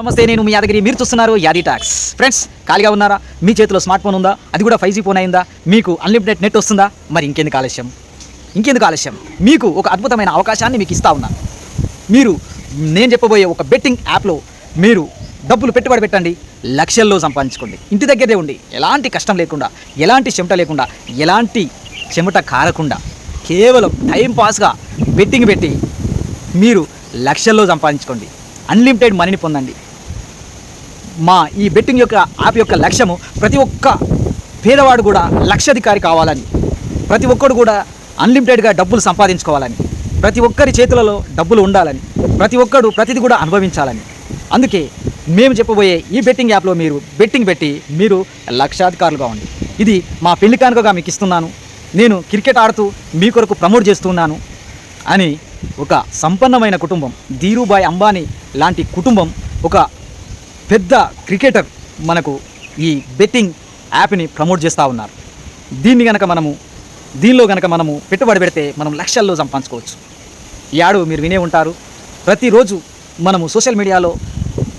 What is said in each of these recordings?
నమస్తే నేను మీ యాదగిరి మీరు చూస్తున్నారు యాది ట్యాక్స్ ఫ్రెండ్స్ ఖాళీగా ఉన్నారా? మీ చేతిలో స్మార్ట్ ఫోన్ ఉందా? అది కూడా ఫైవ్ జీ ఫోన్ అయిందా? మీకు అన్లిమిటెడ్ నెట్ వస్తుందా? మరి ఇంకెందుకు ఆలస్యం? ఇంకెందుకు ఆలస్యం? మీకు ఒక అద్భుతమైన అవకాశాన్ని మీకు ఇస్తా ఉన్నాను మీరు నేను చెప్పబోయే ఒక బెట్టింగ్ యాప్లో మీరు డబ్బులు పెట్టుబడి పెట్టండి లక్షల్లో సంపాదించుకోండి. ఇంటి దగ్గరే ఉండి ఎలాంటి కష్టం లేకుండా ఎలాంటి చెమట లేకుండా ఎలాంటి చెమట కారకుండా కేవలం టైంపాస్గా బెట్టింగ్ పెట్టి మీరు లక్షల్లో సంపాదించుకోండి. అన్లిమిటెడ్ మనీని పొందండి. మా ఈ బెట్టింగ్ యొక్క యాప్ యొక్క లక్ష్యము ప్రతి ఒక్క పేదవాడు కూడా లక్షాధికారి కావాలని ప్రతి ఒక్కడు కూడా అన్లిమిటెడ్గా డబ్బులు సంపాదించుకోవాలని ప్రతి ఒక్కరి చేతులలో డబ్బులు ఉండాలని ప్రతి ఒక్కడు ప్రతిది కూడా అనుభవించాలని. అందుకే మేము చెప్పబోయే ఈ బెట్టింగ్ యాప్లో మీరు బెట్టింగ్ పెట్టి మీరు లక్షాధికారులుగా ఉండి ఇది మా పెళ్ళి కానుకగా మీకు ఇస్తున్నాను నేను క్రికెట్ ఆడుతూ మీ కొరకు ప్రమోట్ చేస్తున్నాను అని ఒక సంపన్నమైన కుటుంబం ధీరుబాయ్ అంబానీ లాంటి కుటుంబం ఒక పెద్ద క్రికెటర్ మనకు ఈ బెట్టింగ్ యాప్ని ప్రమోట్ చేస్తూ ఉన్నారు. దీన్ని కనుక మనము దీనిలో కనుక మనము పెట్టుబడి పెడితే మనం లక్షల్లో సంపాదించుకోవచ్చు. ఈ ఆడు మీరు వినే ఉంటారు. ప్రతిరోజు మనము సోషల్ మీడియాలో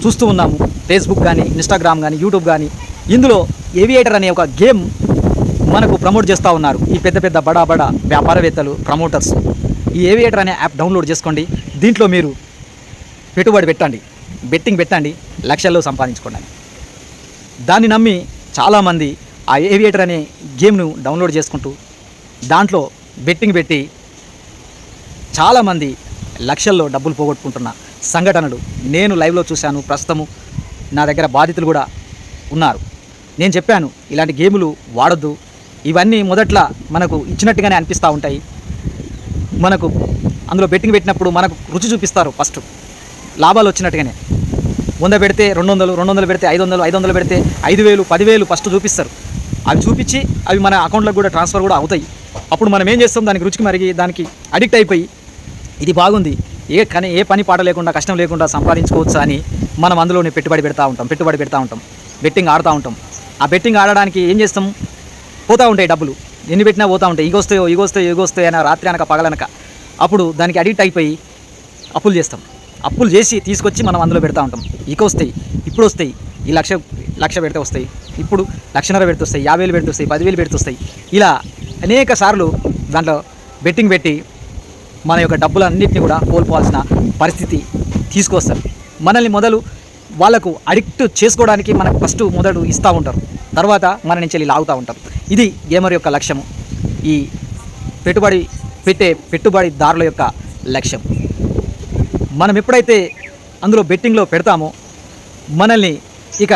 చూస్తూ ఉన్నాము. ఫేస్బుక్ కానీ ఇన్స్టాగ్రామ్ కానీ యూట్యూబ్ కానీ ఇందులో ఏవియేటర్ అనే ఒక గేమ్ మనకు ప్రమోట్ చేస్తూ ఉన్నారు. ఈ పెద్ద పెద్ద బడా బడా వ్యాపారవేత్తలు ప్రమోటర్స్. ఈ ఏవియేటర్ అనే యాప్ డౌన్లోడ్ చేసుకోండి. దీంట్లో మీరు పెట్టుబడి పెట్టండి. బెట్టింగ్ పెట్టండి లక్షల్లో సంపాదించుకోండి దాన్ని నమ్మి చాలామంది ఆ ఏవియేటర్ అనే గేమ్ను డౌన్లోడ్ చేసుకుంటూ దాంట్లో బెట్టింగ్ పెట్టి చాలామంది లక్షల్లో డబ్బులు పోగొట్టుకుంటున్న సంఘటనలు నేను లైవ్లో చూశాను ప్రస్తుతము నా దగ్గర బాధితులు కూడా ఉన్నారు. నేను చెప్పాను ఇలాంటి గేములు వాడొద్దు. ఇవన్నీ మొదట్లో మనకు ఇచ్చినట్టుగానే అనిపిస్తూ ఉంటాయి. మనకు అందులో బెట్టింగ్ పెట్టినప్పుడు మనకు రుచి చూపిస్తారు ఫస్ట్. లాభాలు వచ్చినట్టుగానే. వంద పెడితే రెండు వందలు రెండు వందలు పెడితే ఐదు వందలు ఐదు వందలు పెడితే ఐదు వేలు పదివేలు ఫస్ట్ చూపిస్తారు. అవి చూపించి అవి మన అకౌంట్లోకి కూడా ట్రాన్స్ఫర్ కూడా అవుతాయి. అప్పుడు మనం ఏం చేస్తాం? దానికి రుచికి మరిగి దానికి అడిక్ట్ అయిపోయి ఇది బాగుంది. ఏ కానీ ఏ పని పాట లేకుండా కష్టం లేకుండా సంపాదించుకోవచ్చు అని మనం అందులోనే పెట్టుబడి పెడతా ఉంటాం పెట్టుబడి పెడతా ఉంటాం బెట్టింగ్ ఆడుతూ ఉంటాం. ఆ బెట్టింగ్ ఆడడానికి ఏం చేస్తాం? పోతూ ఉంటాయి డబ్బులు. ఎన్ని పెట్టినా పోతూ ఉంటాయి. ఇగొస్తాయో ఇగొస్తాయో ఇగొస్తాయో అని రాత్రి అనక పగలనక. అప్పుడు దానికి అడిక్ట్ అయిపోయి అప్పులు చేస్తాం. అప్పులు చేసి తీసుకొచ్చి మనం అందులో పెడతా ఉంటాం. ఇక వస్తాయి ఇప్పుడు వస్తాయి ఈ లక్ష లక్ష పెడితే వస్తాయి ఇప్పుడు లక్షన్నర పెడితే వస్తాయి యాభై వేలు పెడితే వస్తాయి పదివేలు పెడితే వస్తాయి. ఇలా అనేక సార్లు దాంట్లో బెట్టింగ్ పెట్టి మన యొక్క డబ్బులన్నింటినీ కూడా కోల్పోవాల్సిన పరిస్థితి తీసుకొస్తారు. మనల్ని మొదలు వాళ్ళకు అడిక్ట్ చేసుకోవడానికి మనకు ఫస్ట్ మొదలు ఇస్తూ ఉంటారు. తర్వాత మన నుంచి వెళ్ళి లాగుతూ ఉంటారు. ఇది గేమర్ యొక్క లక్ష్యము. ఈ పెట్టుబడి పెట్టే పెట్టుబడిదారుల యొక్క లక్ష్యం. మనం ఎప్పుడైతే అందులో బెట్టింగ్లో పెడతామో మనల్ని ఇక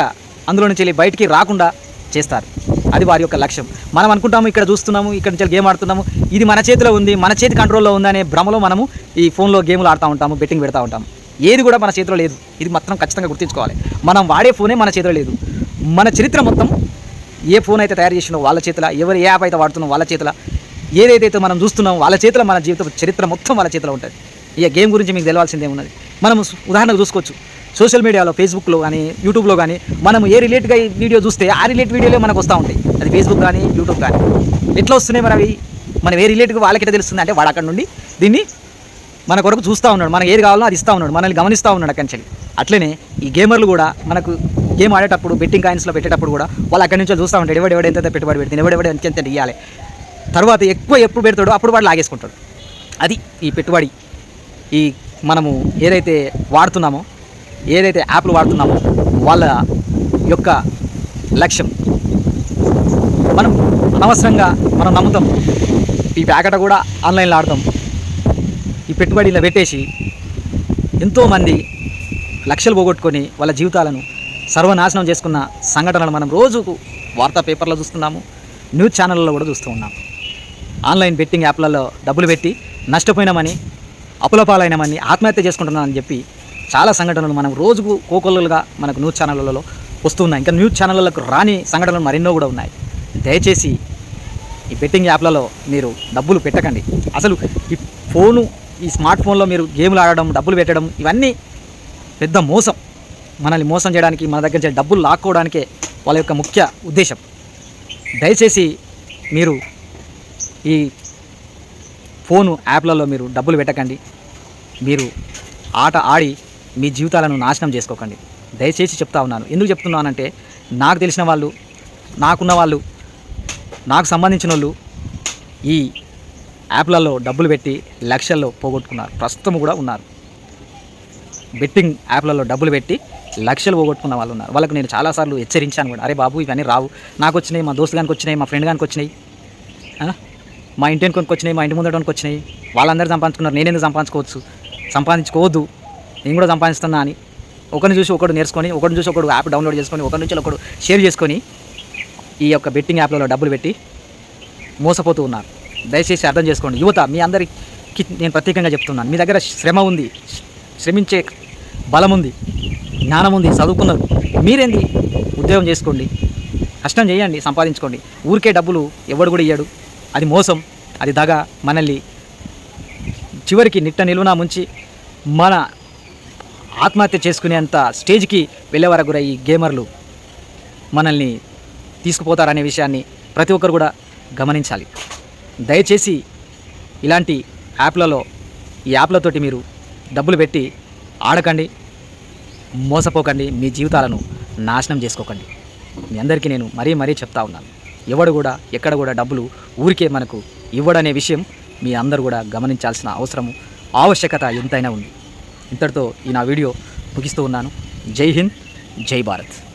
అందులో నుంచి వెళ్ళి బయటికి రాకుండా చేస్తారు. అది వారి యొక్క లక్ష్యం. మనం అనుకుంటాము ఇక్కడ చూస్తున్నాము ఇక్కడ నుంచి గేమ్ ఆడుతున్నాము ఇది మన చేతిలో ఉంది మన చేతి కంట్రోల్లో ఉందనే భ్రమలో మనము ఈ ఫోన్లో గేమ్లు ఆడుతూ ఉంటాము బెట్టింగ్ పెడతా ఉంటాము. ఏది కూడా మన చేతిలో లేదు. ఇది మాత్రం ఖచ్చితంగా గుర్తుంచుకోవాలి. మనం వాడే ఫోనే మన చేతిలో లేదు. మన చరిత్ర మొత్తం ఏ ఫోన్ అయితే తయారు చేసినో వాళ్ళ చేతిలో ఎవరు ఏ యాప్ అయితే వాడుతున్నాం వాళ్ళ చేతిలో ఏదైతే మనం చూస్తున్నాం వాళ్ళ చేతిలో మన జీవిత చరిత్ర మొత్తం వాళ్ళ చేతిలో ఉంటుంది. ఇక గేమ్ గురించి మీకు తెలవాల్సిందే ఉన్నది మనం ఉదాహరణకు చూసుకోవచ్చు. సోషల్ మీడియాలో ఫేస్బుక్లో కానీ యూట్యూబ్లో కానీ మనం ఏ రిలేట్గా వీడియో చూస్తే ఆ రిలేట్ వీడియోలే మనకు వస్తూ ఉంటాయి. అది ఫేస్బుక్ కానీ యూట్యూబ్ కానీ. ఎట్లా వస్తున్నాయి మరి అవి? మనం ఏ రిలేట్గా వాళ్ళకి తెలుస్తుంది అంటే వాడు అక్కడ నుండి దీన్ని మన కొరకు చూస్తూ ఉన్నాడు. మనకి ఏది కావాలో అది ఇస్తూ ఉన్నాడు. మనల్ని గమనిస్తూ ఉన్నాడు అక్కడి నుంచి. అట్లనే ఈ గేమర్లు కూడా మనకు గేమ్ ఆడేటప్పుడు బెట్టింగ్ కాయిన్స్లో పెట్టేటప్పుడు కూడా వాళ్ళు అక్కడి నుంచి చూస్తూ ఉంటాడు ఎవడెవడ ఎంత పెట్టుబడి పెడుతుంది ఎవడెవడ ఎంత ఎంత ఇవ్వాలి తర్వాత ఎక్కువ ఎప్పుడు పెడతాడో అప్పుడు వాడు లాగేసుకుంటాడు. అది ఈ పెట్టుబడి. ఈ మనము ఏదైతే వాడుతున్నామో ఏదైతే యాప్లు వాడుతున్నామో వాళ్ళ యొక్క లక్ష్యం. మనం అనవసరంగా మనం నమ్ముతాం. ఈ ప్యాకెట్ కూడా ఆన్లైన్లో ఆడతాం. ఈ పెట్టుబడి ఇలా పెట్టేసి ఎంతోమంది లక్షలు పోగొట్టుకొని వాళ్ళ జీవితాలను సర్వనాశనం చేసుకున్న సంఘటనలు మనం రోజుకు వార్తా పేపర్లో చూస్తున్నాము న్యూస్ ఛానళ్ళలో కూడా చూస్తూ ఉన్నాం. ఆన్లైన్ బెట్టింగ్ యాప్లలో డబ్బులు పెట్టి నష్టపోయినామని అప్పులపాలైనమని ఆత్మహత్య చేసుకుంటున్నామని చెప్పి చాలా సంఘటనలు మనం రోజుకు కోకొల్లుగా మనకు న్యూస్ ఛానళ్ళలో వస్తున్నాయి ఇంకా న్యూస్ ఛానళ్ళకు రాని సంఘటనలు మరెన్నో కూడా ఉన్నాయి. దయచేసి ఈ బెట్టింగ్ యాప్లలో మీరు డబ్బులు పెట్టకండి. అసలు ఈ ఫోను ఈ స్మార్ట్ ఫోన్లో మీరు గేములు ఆడడం డబ్బులు పెట్టడం ఇవన్నీ పెద్ద మోసం. మనల్ని మోసం చేయడానికి మన దగ్గర నుంచి డబ్బులు లాక్కోవడానికే వాళ్ళ యొక్క ముఖ్య ఉద్దేశం. దయచేసి మీరు ఈ ఫోను యాప్లలో మీరు డబ్బులు పెట్టకండి మీరు ఆట ఆడి మీ జీవితాలను నాశనం చేసుకోకండి. దయచేసి చెప్తా ఉన్నాను. ఎందుకు చెప్తున్నానంటే నాకు తెలిసిన వాళ్ళు నాకున్న వాళ్ళు నాకు సంబంధించిన వాళ్ళు ఈ యాప్లలో డబ్బులు పెట్టి లక్షల్లో పోగొట్టుకున్నారు. ప్రస్తుతం కూడా ఉన్నారు. బెట్టింగ్ యాప్లలో డబ్బులు పెట్టి లక్షలు పోగొట్టుకున్న వాళ్ళు ఉన్నారు. వాళ్ళకి నేను చాలాసార్లు హెచ్చరించాను కూడా. అరే బాబు ఇవన్నీ రావు. నాకు వచ్చినాయి మా దోస్తు గానికి వచ్చినాయి మా ఫ్రెండ్ గానికి వచ్చినాయి. మా ఇంటి వెనుకొనికి వచ్చినాయి మా ఇంటి ముందడానికి వచ్చినాయి వాళ్ళందరూ సంపాదించుకున్నారు నేను ఎందుకు సంపాదించుకోవచ్చు? సంపాదించుకోవద్దు. నేను కూడా సంపాదిస్తున్నా అని. ఒకరిని చూసి ఒకడు నేర్చుకొని ఒకరిని చూసి ఒకడు యాప్ డౌన్లోడ్ చేసుకొని ఒకరి నుంచి ఒకడు షేర్ చేసుకొని ఈ యొక్క బెట్టింగ్ యాప్లలో డబ్బులు పెట్టి మోసపోతూ ఉన్నారు. దయచేసి అర్థం చేసుకోండి. యువత మీ అందరికి నేను ప్రత్యేకంగా చెప్తున్నాను. మీ దగ్గర శ్రమ ఉంది. శ్రమించే బలం ఉంది. జ్ఞానం ఉంది. చదువుకున్నారు మీరేంది? ఉద్యోగం చేసుకోండి. కష్టం చేయండి. సంపాదించుకోండి. ఊరికే డబ్బులు ఎవడు కూడా ఇయ్యాడు. అది మోసం అది దగ మనల్ని చివరికి నిట్ట నిలువునా ముంచి మన ఆత్మహత్య చేసుకునేంత స్టేజ్కి వెళ్ళేవారు కూడా ఈ గేమర్లు. మనల్ని తీసుకుపోతారనే విషయాన్ని ప్రతి ఒక్కరు కూడా గమనించాలి. దయచేసి ఇలాంటి యాప్లలో ఈ యాప్లతోటి మీరు డబ్బులు పెట్టి ఆడకండి మోసపోకండి మీ జీవితాలను నాశనం చేసుకోకండి. మీ అందరికీ నేను మరీ మరీ చెప్తా ఉన్నాను. ఎవడు కూడా ఎక్కడ కూడా డబ్బులు ఊరికే మనకు ఇవ్వడనే విషయం మీ అందరూ కూడా గమనించాల్సిన అవసరము ఆవశ్యకత ఎంతైనా ఉంది. ఇంతటితో ఈ నా వీడియో ముగిస్తూ ఉన్నాను. జై హింద్ జై భారత్.